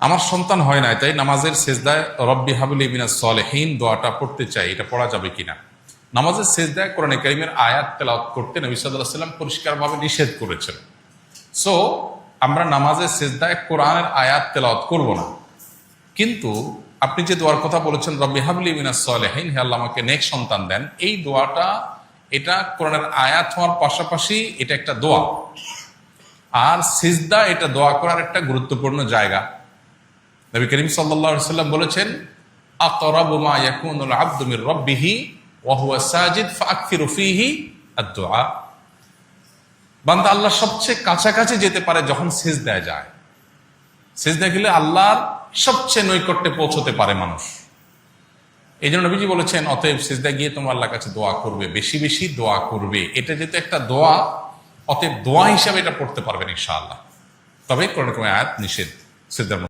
আমার সন্তান হয় নাই, তাই নামাজের সেজদায় রব্বি হাবুল ইমিনা সলেহীন দোয়াটা পড়তে চাই, এটা পড়া যাবে কিনা? নামাজের সেজদায় কোরআন কারিমের আয়াত তেলাওয়াত করতে নবী সাল্লাহ সাল্লাম পরিষ্কারভাবে নিষেধ করেছেন। সো আমরা নামাজের সেজদায় কোরআনের আয়াত তেলাওয়াত করব না। কিন্তু আপনি যে দোয়ার কথা বলেছেন, রব্বি হাবলি মিনা সলেহীন, হে আল্লাহ আমাকে নেক সন্তান দেন, এই দোয়াটা, এটা কোরআনের আয়াত হওয়ার পাশাপাশি এটা একটা দোয়া। আর সিজদা, এটা দোয়া করার একটা গুরুত্বপূর্ণ জায়গা। নবী করিম সাল্লাম বলেছেন বান্দা আল্লাহ সবচেয়ে কাছাকাছি যেতে পারে যখন যায়। গেলে আল্লাহর সবচেয়ে নৈকট্যে পৌঁছতে পারে মানুষ। এই জন্য নবীজি বলেছেন, অতএব সিজদা গিয়ে তোমার আল্লাহর কাছে দোয়া করবে, বেশি বেশি দোয়া করবে। এটা যেহেতু একটা দোয়া, অতএব দোয়া হিসাবে এটা পড়তে পারবেন ইনশাআল্লাহ। তবে কোনো কোনো আয়াত নিষেধ সিদ্ধার